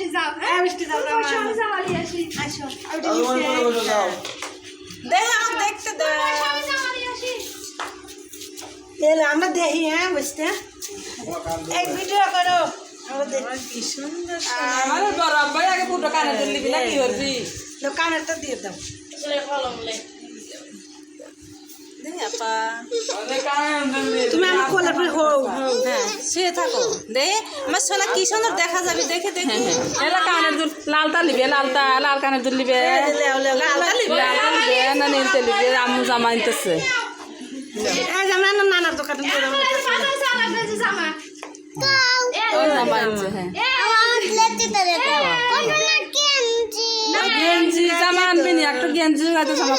আসি যাও হ্যাঁ, মিষ্টি। আসি আসো আর তোমার যাও দেখে আমার দেখতে দাও আসি এলে আমরা দেখি হ্যাঁ বুঝতে? এক ভিডিও করো। আমরা দেখি। কি সুন্দর আমার বড় আব্বাই আগে পুরো কানে না কি করবি? দোকানেরটা দিয়ে দাও। তুমি আমার কোলের পরে হো হ্যাঁ শুয়ে থাকো। দে আমার সোনা কি সুন্দর দেখা যাবে দেখে দেখে। এলা কানের দুল লালটা লিবে লালটা লাল কানের দুল লিবে না জামা আনতেছে। নানার দোকানে জামা। জামা আনছে হ্যাঁ। গেঞ্জি জামা আনবি নি একটা গেঞ্জি জামা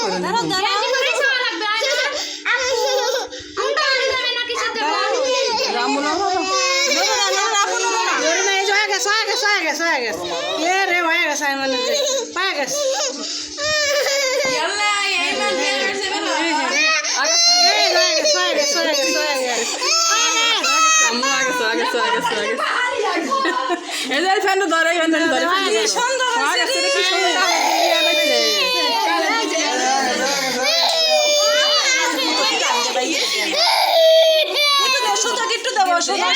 এই যে ফ্যানটা ধরে ফ্যানটা ধরে কি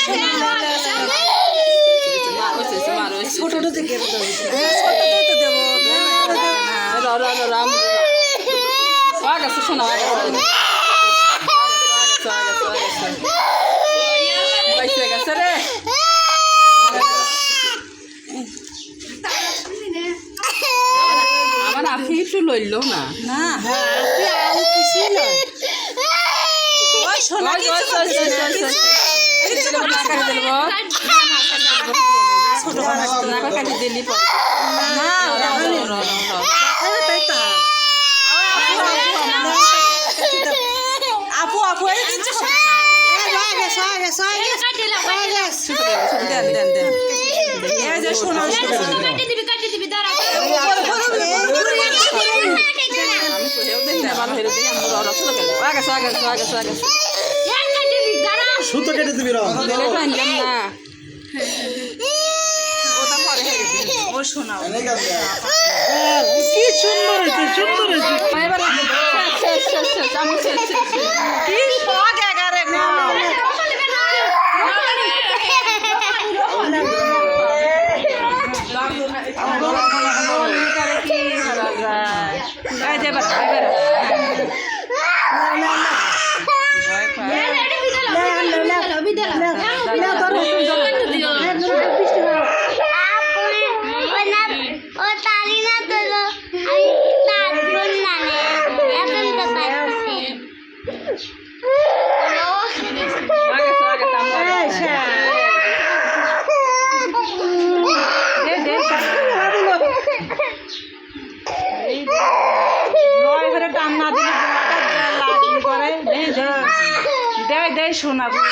দেবো সোনা সোনা ছোট ছোট থেকে আমার আখি একটু লইল না না হ্যাঁ কিছুই নয় সোনা ওই, ওই, কিছু আপু আপু এই কিচ্ছু করছিস না। সুতো কেটে দিবি রং কি সুন্দর হয়েছে সুন্দর হয়েছে এবার শেষ শেষ শেষ আমি শেষ শেষ কি শখ এগারে না এই যে এবার এবার ও তারি না তো আমি তার বোন না এখন তো তার আগে আগে সামনে দে দে নয় করে টান না দিলে লাগলি করে দে দে দে দে শোনা দিও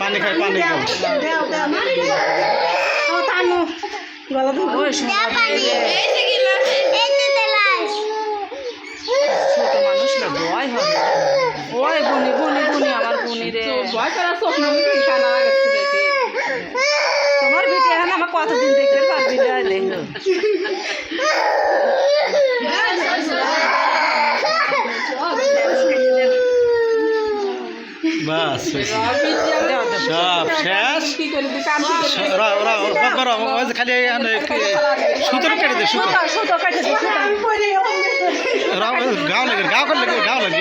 পানি খাই পানি তানু গলা ছোট মানুষ না ভয় হবে ওই বুনি বুনি বুনি আমার বুনি রে। ভয় করার স্বপ্ন আমি কি খানা গেছে দেখে তোমার ভিডিও এখন আমার কতদিন দেখতে পারবি না দেখো বাস দেও দেও সব শেষ। খালি এখানে কেটে দে সুতো গাও লাগে গাও করে লাগে গাও লাগে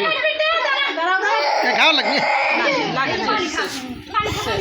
গাও লাগে লাগে